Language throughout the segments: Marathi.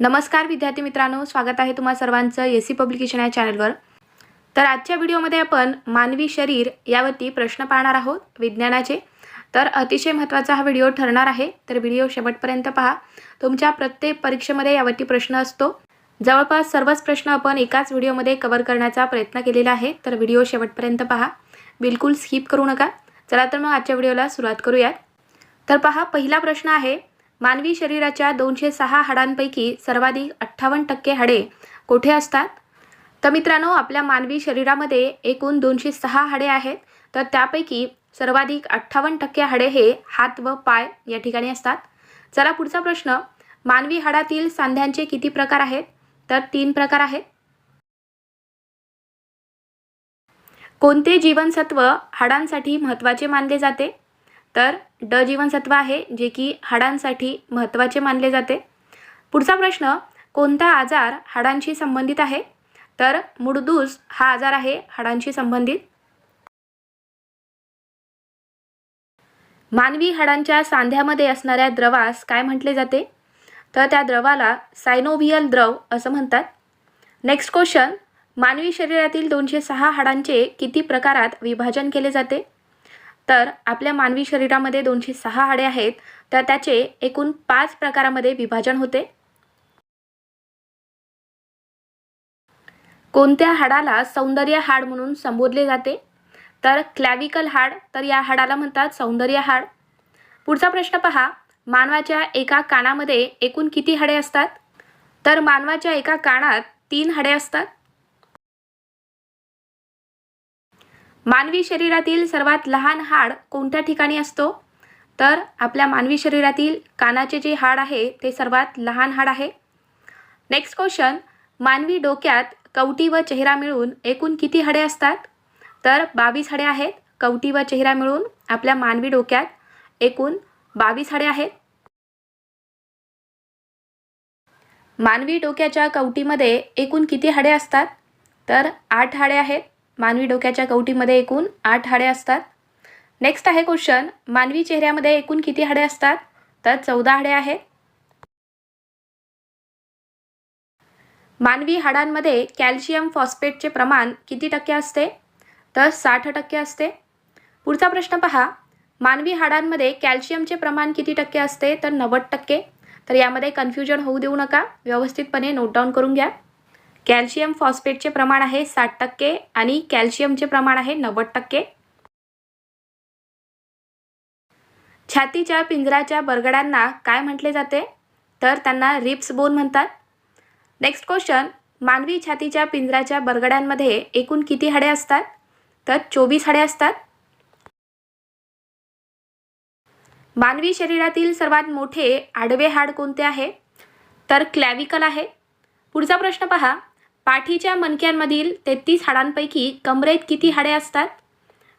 नमस्कार विद्यार्थी मित्रांनो स्वागत आहे तुम्हा सर्वांचं ए सी पब्लिकेशन या चॅनलवर. तर आजच्या व्हिडिओमध्ये आपण मानवी शरीर यावरती प्रश्न पाहणार आहोत विज्ञानाचे. तर अतिशय महत्त्वाचा हा व्हिडिओ ठरणार आहे तर व्हिडिओ शेवटपर्यंत पहा. तुमच्या प्रत्येक परीक्षेमध्ये यावरती प्रश्न असतो. जवळपास सर्वच प्रश्न आपण एकाच व्हिडिओमध्ये कवर करण्याचा प्रयत्न केलेला आहे तर व्हिडिओ शेवटपर्यंत पहा. बिलकुल स्किप करू नका. चला तर मग आजच्या व्हिडिओला सुरुवात करूयात. तर पहा पहिला प्रश्न आहे मानवी शरीराच्या दोनशे सहा हाडांपैकी सर्वाधिक अठ्ठावन्न टक्के हाडे कोठे असतात? तर मित्रांनो आपल्या मानवी शरीरामध्ये एकूण दोनशे सहा हाडे आहेत. तर त्यापैकी सर्वाधिक अठ्ठावन्न टक्के हाडे हे हात व पाय या ठिकाणी असतात. चला पुढचा प्रश्न. मानवी हाडातील सांध्यांचे किती प्रकार आहेत? तर तीन प्रकार आहेत. कोणते जीवनसत्व हाडांसाठी महत्त्वाचे मानले जाते? तर ड जीवनसत्व आहे जे की हाडांसाठी महत्त्वाचे मानले जाते. पुढचा प्रश्न कोणता आजार हाडांशी संबंधित आहे? तर मुडदूस हा आजार आहे हाडांशी संबंधित. मानवी हाडांच्या सांध्यामध्ये असणाऱ्या द्रवास काय म्हटले जाते? तर त्या द्रवाला सायनोव्हियल द्रव असं म्हणतात. नेक्स्ट क्वेश्चन मानवी शरीरातील दोनशे सहा हाडांचे किती प्रकारात विभाजन केले जाते? तर आपल्या मानवी शरीरामध्ये दोनशे सहा हाडे आहेत तर त्याचे एकूण पाच प्रकारामध्ये विभाजन होते. कोणत्या हाडाला सौंदर्य हाड म्हणून संबोधले जाते? तर क्लॅविकल हाड तर या हाडाला म्हणतात सौंदर्य हाड. पुढचा प्रश्न पहा मानवाच्या एका कानामध्ये एकूण किती हाडे असतात? तर मानवाच्या एका कानात तीन हाडे असतात. मानवी शरीरातील सर्वात लहान हाड कोणत्या ठिकाणी असतो? तर आपल्या मानवी शरीरातील कानाचे जे हाड आहे ते सर्वात लहान हाड आहे. नेक्स्ट क्वेश्चन मानवी डोक्यात कवटी व चेहरा मिळून एकूण किती हाडे असतात? तर बावीस हाडे आहेत. कवटी व चेहरा मिळून आपल्या मानवी डोक्यात एकूण बावीस हाडे आहेत. मानवी डोक्याच्या कवटीमध्ये एकूण किती हाडे असतात? तर आठ हाडे आहेत. मानवी डोक्याच्या कवटीमध्ये एकूण आठ हाडे असतात. नेक्स्ट आहे क्वेश्चन मानवी चेहऱ्यामध्ये एकूण किती हाडे असतात? तर चौदा हाडे आहेत. मानवी हाडांमध्ये कॅल्शियम फॉस्फेटचे प्रमाण किती टक्के असते? तर साठ टक्के असते. पुढचा प्रश्न पहा मानवी हाडांमध्ये कॅल्शियमचे प्रमाण किती टक्के असते? तर नव्वद टक्के. तर यामध्ये कन्फ्युजन होऊ देऊ नका. व्यवस्थितपणे नोट डाऊन करून घ्या. कॅल्शियम फॉस्फेटचे प्रमाण आहे साठ टक्के आणि कॅल्शियमचे प्रमाण आहे नव्वद टक्के. छातीच्या पिंजराच्या बरगडांना काय म्हटले जाते? तर त्यांना रिप्स बोन म्हणतात. नेक्स्ट क्वेश्चन मानवी छातीच्या पिंजराच्या बरगड्यांमध्ये एकूण किती हाडे असतात? तर चोवीस हाडे असतात. मानवी शरीरातील सर्वात मोठे आडवे हाड कोणते आहे? तर क्लॅविकल आहे. पुढचा प्रश्न पहा. पाठीच्या मणक्यांमधील तेहतीस हाडांपैकी कमरेत किती हाडे असतात?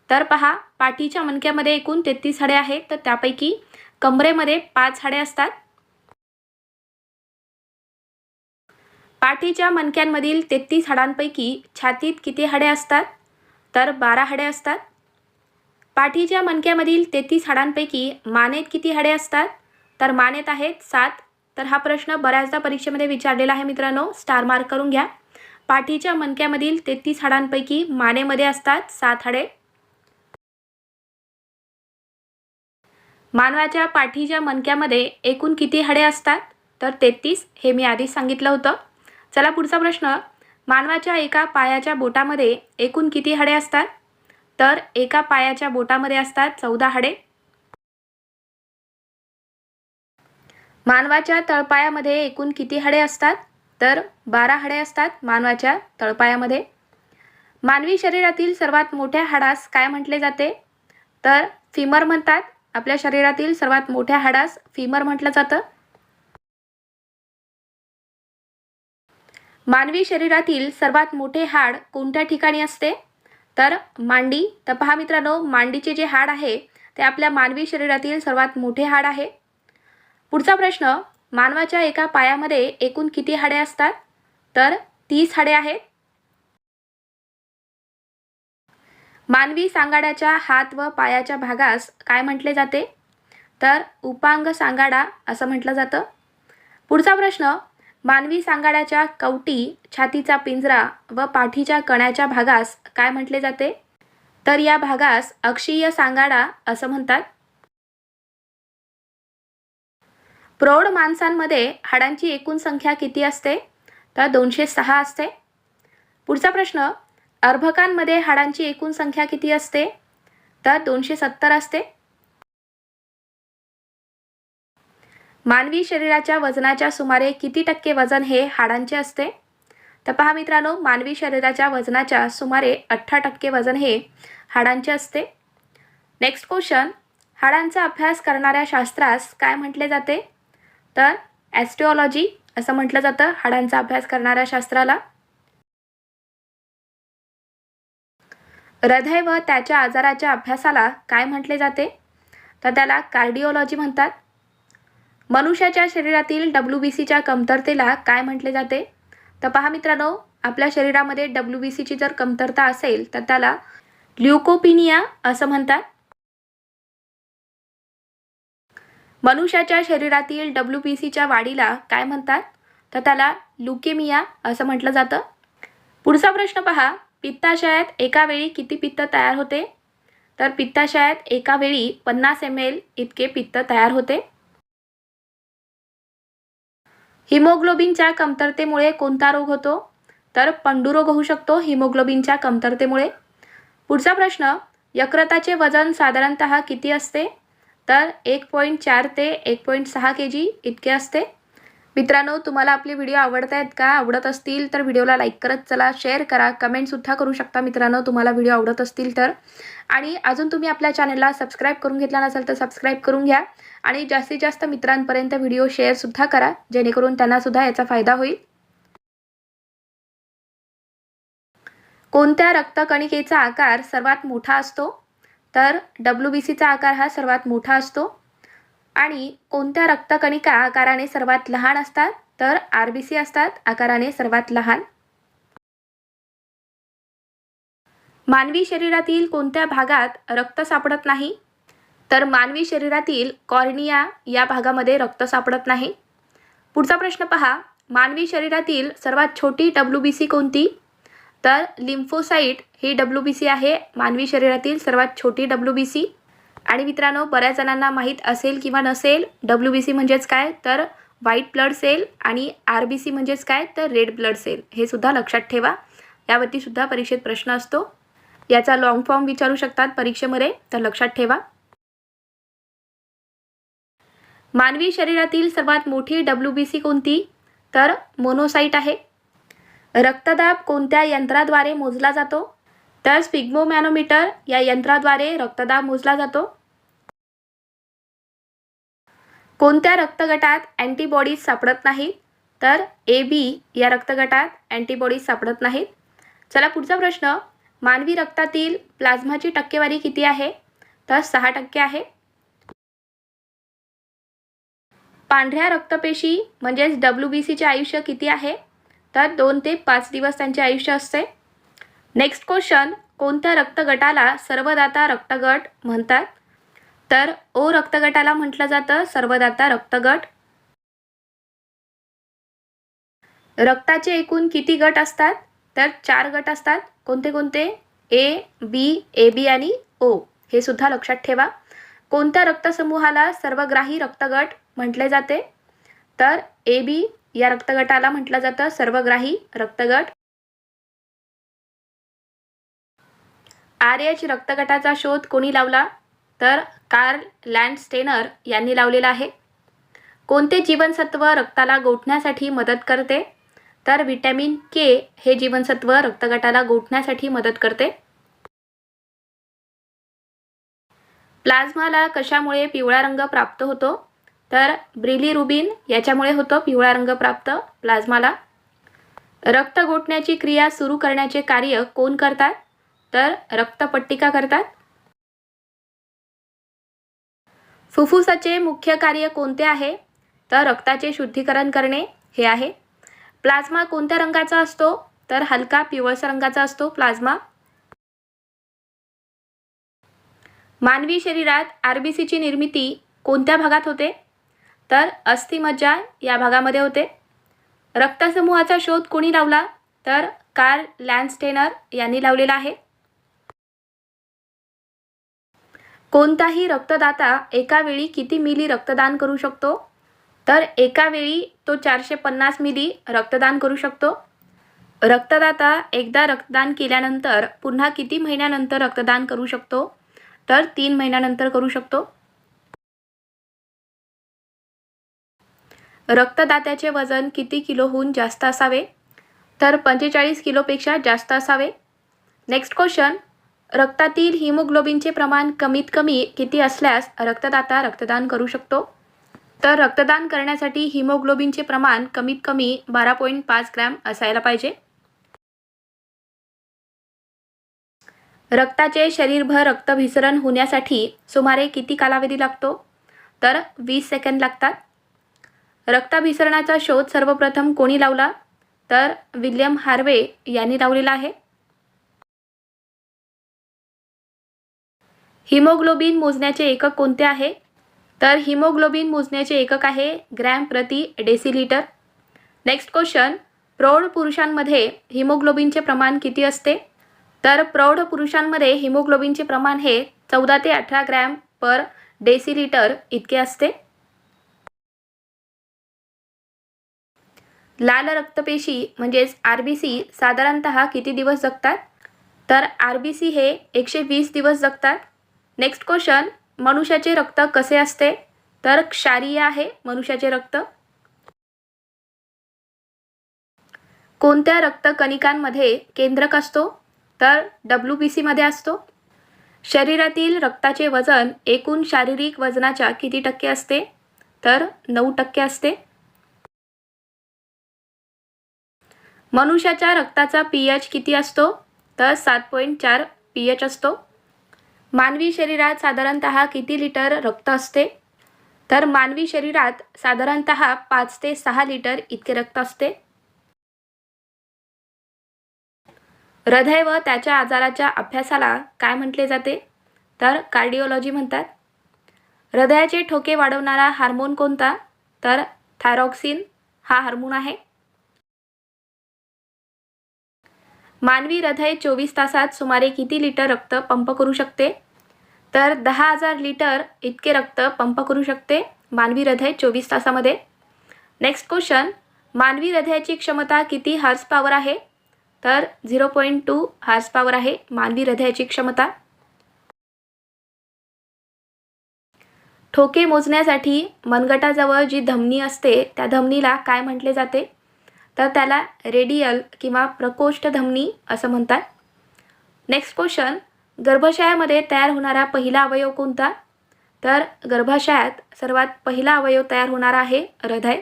तर पहा पाठीच्या मणक्यामध्ये एकूण तेहतीस हाडे आहेत तर त्यापैकी कमरेमध्ये पाच हाडे असतात. पाठीच्या मणक्यांमधील तेहतीस हाडांपैकी छातीत किती हाडे असतात? तर बारा हाडे असतात. पाठीच्या मणक्यामधील तेहतीस हाडांपैकी मानेत किती हाडे असतात? तर मानेत आहेत सात. तर हा प्रश्न बऱ्याचदा परीक्षेमध्ये विचारलेला आहे मित्रांनो. स्टार मार्क करून घ्या. पाठीच्या मणक्यामधील तेहतीस हाडांपैकी मानेमध्ये असतात सात हाडे. मानवाच्या पाठीच्या मणक्यामध्ये एकूण किती हाडे असतात? तर तेहतीस हे मी आधीच सांगितलं होतं. चला पुढचा प्रश्न. मानवाच्या एका पायाच्या बोटामध्ये एकूण किती हाडे असतात? तर एका पायाच्या बोटामध्ये असतात चौदा हाडे. मानवाच्या तळपायामध्ये एकूण किती हाडे असतात? तर बारा हाडे असतात मानवाच्या तळपायामध्ये. मानवी शरीरातील सर्वात मोठ्या हाडास काय म्हटले जाते? तर फिमर म्हणतात. आपल्या शरीरातील सर्वात मोठ्या हाडास फिमर म्हटलं जातं. मानवी शरीरातील सर्वात मोठे हाड कोणत्या ठिकाणी असते? तर मांडी. तर पहा मित्रांनो मांडीचे जे हाड आहे ते आपल्या मानवी शरीरातील सर्वात मोठे हाड आहे. पुढचा प्रश्न मानवाच्या एका पायामध्ये एकूण किती हाडे असतात? तर तीस हाडे आहेत. मानवी सांगाड्याच्या हात व पायाच्या भागास काय म्हटले जाते? तर उपांग सांगाडा असं म्हटलं जातं. पुढचा प्रश्न मानवी सांगाड्याच्या कवटी छातीचा पिंजरा व पाठीच्या कण्याच्या भागास काय म्हटले जाते? तर या भागास अक्षीय सांगाडा असं म्हणतात. प्रौढ माणसांमध्ये हाडांची एकूण संख्या किती असते? तर दोनशे सहा असते. पुढचा प्रश्न अर्भकांमध्ये हाडांची एकूण संख्या किती असते? तर दोनशे सत्तर असते. मानवी शरीराच्या वजनाच्या सुमारे किती टक्के वजन हे हाडांचे असते? तर पहा मित्रांनो मानवी शरीराच्या वजनाच्या सुमारे अठरा टक्के वजन हे हाडांचे असते. नेक्स्ट क्वेश्चन हाडांचा अभ्यास करणाऱ्या शास्त्रास काय म्हटले जाते? तर ॲस्टिओलॉजी असं म्हटलं जातं हाडांचा अभ्यास करणाऱ्या शास्त्राला. हृदय व त्याच्या आजाराच्या अभ्यासाला काय म्हटले जाते? तर त्याला कार्डिओलॉजी म्हणतात. मनुष्याच्या शरीरातील डब्ल्यू बी सीच्या कमतरतेला काय म्हटले जाते? तर पहा मित्रांनो आपल्या शरीरामध्ये डब्ल्यू बी सीची जर कमतरता असेल तर त्याला ल्युकोपिनिया असं म्हणतात. मनुष्याच्या शरीरातील डब्ल्यू पी सीच्या वाढीला काय म्हणतात? तर त्याला लुकेमिया असं म्हटलं जातं. पुढचा प्रश्न पहा. पित्ताशयात एका वेळी किती पित्त तयार होते? तर पित्ताशयात एका वेळी पन्नास एम एल इतके पित्त तयार होते. हिमोग्लोबिनच्या कमतरतेमुळे कोणता रोग होतो? तर पंडुरोग होऊ शकतो हिमोग्लोबिनच्या कमतरतेमुळे. पुढचा प्रश्न यकृताचे वजन साधारणत किती असते? तर एक पॉईंट चार ते एक पॉईंट सहा के जी इतके असते. मित्रांनो तुम्हाला आपले व्हिडिओ आवडत आहेत का आवडत असतील तर व्हिडिओला लाईक करत चला शेअर करा कमेंटसुद्धा करू शकता मित्रांनो तुम्हाला व्हिडिओ आवडत असतील तर. आणि अजून तुम्ही आपल्या चॅनलला सबस्क्राईब करून घेतला नसेल तर सबस्क्राईब करून घ्या. आणि जास्तीत जास्त मित्रांपर्यंत व्हिडिओ शेअरसुद्धा करा जेणेकरून त्यांनासुद्धा याचा फायदा होईल. कोणत्या रक्तकणिकेचा आकार सर्वात मोठा असतो? तर डब्ल्यू बी सीचा आकार हा सर्वात मोठा असतो. आणि कोणत्या रक्तकणिका आकाराने सर्वात लहान असतात? तर आर बी सी असतात आकाराने सर्वात लहान. मानवी शरीरातील कोणत्या भागात रक्त सापडत नाही? तर मानवी शरीरातील कॉर्निया या भागामध्ये रक्त सापडत नाही. पुढचा प्रश्न पहा. मानवी शरीरातील सर्वात छोटी डब्ल्यू बी सी कोणती? तर लिम्फोसाईट ही डब्ल्यू बी सी आहे. मानवी शरीरातील सर्वात छोटी डब्ल्यू बी सी आणि मित्रांनो बऱ्याच जणांना माहीत असेल किंवा नसेल डब्ल्यू बी सी म्हणजेच काय? तर व्हाईट ब्लड सेल आणि आर बी सी म्हणजेच काय? तर रेड ब्लड सेल. हे सुद्धा लक्षात ठेवा. यावरती सुद्धा परीक्षेत प्रश्न असतो. याचा लॉंग फॉर्म विचारू शकतात परीक्षेमध्ये तर लक्षात ठेवा. मानवी शरीरातील सर्वात मोठी डब्ल्यू बी सी कोणती? तर मोनोसाईट आहे. रक्तदाब कोणत्या यंत्राद्वारे मोजला जातो? तर स्पिग्मोमॅनोमीटर या यंत्राद्वारे रक्तदाब मोजला जातो. कोणत्या रक्तगटात अँटीबॉडीज सापडत नाहीत? तर ए बी या रक्तगटात अँटीबॉडीज सापडत नाहीत. चला पुढचा प्रश्न. मानवी रक्तातील प्लाझ्माची टक्केवारी किती आहे? तर सहा टक्के आहे. पांढऱ्या रक्तपेशी म्हणजेच डब्ल्यू बी सीचे आयुष्य किती आहे? तर दोन ते पाच दिवस त्यांचे आयुष्य असते. नेक्स्ट क्वेश्चन कोणत्या रक्तगटाला सर्वदाता रक्तगट म्हणतात? तर ओ रक्तगटाला म्हटलं जातं सर्वदाता रक्तगट. रक्ताचे एकूण किती गट असतात? तर चार गट असतात. कोणते कोणते? ए बी ए बी आणि ओ हे सुद्धा लक्षात ठेवा. कोणत्या रक्तसमूहाला सर्वग्राही रक्तगट म्हटले जाते? तर ए बी या रक्तगटाला म्हटलं जातं सर्वग्राही रक्तगट. आर एच रक्तगटाचा शोध कोणी लावला? तर कार्ल लँडस्टेनर यांनी लावलेला आहे. कोणते जीवनसत्व रक्ताला गोठण्यासाठी मदत करते? तर व्हिटॅमिन के हे जीवनसत्व रक्तगटाला गोठण्यासाठी मदत करते. प्लाझ्माला कशामुळे पिवळा रंग प्राप्त होतो? तर ब्रिलीरुबिन याच्यामुळे होतो पिवळा रंग प्राप्त प्लाझ्माला. रक्त गोठण्याची क्रिया सुरू करण्याचे कार्य कोण करतात? तर रक्तपट्टिका करतात. फुफ्फुसाचे मुख्य कार्य कोणते आहे? तर रक्ताचे शुद्धीकरण करणे हे आहे. प्लाझ्मा कोणत्या रंगाचा असतो? तर हलका पिवळसा रंगाचा असतो प्लाझ्मा. मानवी शरीरात आर बी सीची निर्मिती कोणत्या भागात होते? तर अस्थिमज्जा या भागामध्ये होते. रक्तसमूहाचा शोध कोणी लावला? तर कार्ल लॅन्स्टेनर यांनी लावलेला आहे. कोणताही रक्तदाता एकावेळी किती मिली रक्तदान करू शकतो? तर एकावेळी तो चारशे पन्नास मिली रक्तदान करू शकतो. रक्तदाता एकदा रक्तदान केल्यानंतर पुन्हा किती महिन्यानंतर रक्तदान करू शकतो? तर तीन महिन्यानंतर करू शकतो. रक्तदात्याचे वजन किती किलोहून जास्त असावे? तर पंचेचाळीस किलोपेक्षा जास्त असावे. Next question. रक्तातील हिमोग्लोबिनचे प्रमाण कमीत कमी किती असल्यास रक्तदाता रक्तदान करू शकतो? तर रक्तदान करण्यासाठी हिमोग्लोबिनचे प्रमाण कमीत कमी बारा पॉईंट पाच ग्रॅम असायला पाहिजे. रक्ताचे शरीरभर रक्तभिसरण होण्यासाठी सुमारे किती कालावधी लागतो? तर वीस सेकंद लागतात. रक्ताभिसरणाचा शोध सर्वप्रथम कोणी लावला? तर विल्यम हार्वे यांनी लावलेला आहे. हिमोग्लोबिन मोजण्याचे एकक कोणते आहे? तर हिमोग्लोबिन मोजण्याचे एकक आहे ग्रॅम प्रति डेसिलिटर. Next question. प्रौढ पुरुषांमध्ये हिमोग्लोबिनचे प्रमाण किती असते? तर प्रौढ पुरुषांमध्ये हिमोग्लोबिनचे प्रमाण हे चौदा ते अठरा ग्रॅम पर डेसिलिटर इतके असते. लाल रक्तपेशी म्हणजेच आर बी सी साधारणत किती दिवस जगतात? तर आर बी सी हे एकशे वीस दिवस जगतात. नेक्स्ट क्वेश्चन मनुष्याचे रक्त कसे असते? तर क्षारीय आहे मनुष्याचे रक्त. कोणत्या रक्तकणिकांमध्ये केंद्रक असतो? तर डब्ल्यू बी सीमध्ये असतो. शरीरातील रक्ताचे वजन एकूण शारीरिक वजनाच्या किती टक्के असते? तर नऊ टक्के असते. मनुष्याच्या रक्ताचा पी एच किती असतो? तर सात पॉईंट चार पी एच असतो. मानवी शरीरात साधारणत किती लिटर रक्त असते? तर मानवी शरीरात साधारणत पाच ते सहा लिटर इतके रक्त असते. हृदय व त्याच्या आजाराच्या अभ्यासाला काय म्हटले जाते? तर कार्डिओलॉजी म्हणतात. हृदयाचे ठोके वाढवणारा हार्मोन कोणता? तर थायरॉक्सिन हा हार्मोन आहे. मानवी हृदय चोवीस तासात सुमारे किती लिटर रक्त पंप करू शकते? तर दहा हजार लिटर इतके रक्त पंप करू शकते मानवी हृदय चोवीस तासामध्ये. नेक्स्ट क्वेश्चन मानवी हृदयाची क्षमता किती हार्स पॉवर आहे? तर zero point two horse power आहे मानवी हृदयाची क्षमता. ठोके मोजण्यासाठी मनगटाजवळ जी धमनी असते त्या धमनीला काय म्हटले जाते? तर त्याला रेडियल किंवा प्रकोष्ठ धमनी असं म्हणतात. नेक्स्ट क्वेश्चन गर्भाशयामध्ये तयार होणारा पहिला अवयव कोणता? तर गर्भाशयात सर्वात पहिला अवयव तयार होणारा आहे हृदय.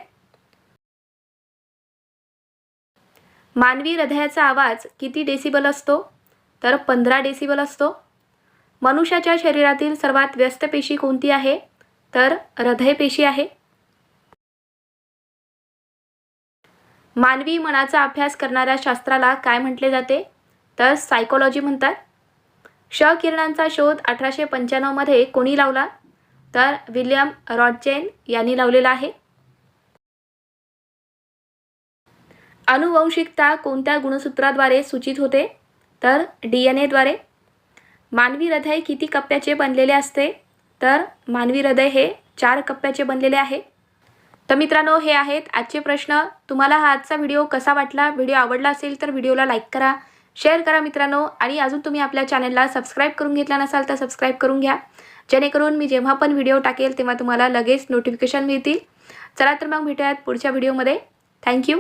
मानवी हृदयाचा आवाज किती डेसिबल असतो? तर पंधरा डेसिबल असतो. मनुष्याच्या शरीरातील सर्वात व्यस्त पेशी कोणती आहे? तर हृदयपेशी आहे. मानवी मनाचा अभ्यास करणाऱ्या शास्त्राला काय म्हटले जाते? तर सायकोलॉजी म्हणतात. क्ष किरणांचा शोध अठराशे पंच्याण्णवमध्ये कोणी लावला? तर विल्यम रॉडचेन यांनी लावलेला आहे. अनुवंशिकता कोणत्या गुणसूत्राद्वारे सूचित होते? तर डी एन एद्वारे मानवी हृदय किती कप्प्याचे बनलेले असते? तर मानवी हृदय हे चार कप्प्याचे बनलेले आहे. तर मित्रांनो हे आहेत आजचे प्रश्न. तुम्हाला हा आजचा व्हिडिओ कसा वाटला? व्हिडिओ आवडला असेल तर व्हिडिओला लाईक करा शेअर करा मित्रांनो. आणि अजून तुम्ही आपल्या चॅनलला सबस्क्राईब करून घेतला नसाल तर सबस्क्राईब करून घ्या. जेणेकरून मी जेव्हा पण व्हिडिओ टाकेल तेव्हा तुम्हाला लगेच नोटिफिकेशन मिळतील. चला तर मग भेटूयात पुढच्या व्हिडिओमध्ये. थँक्यू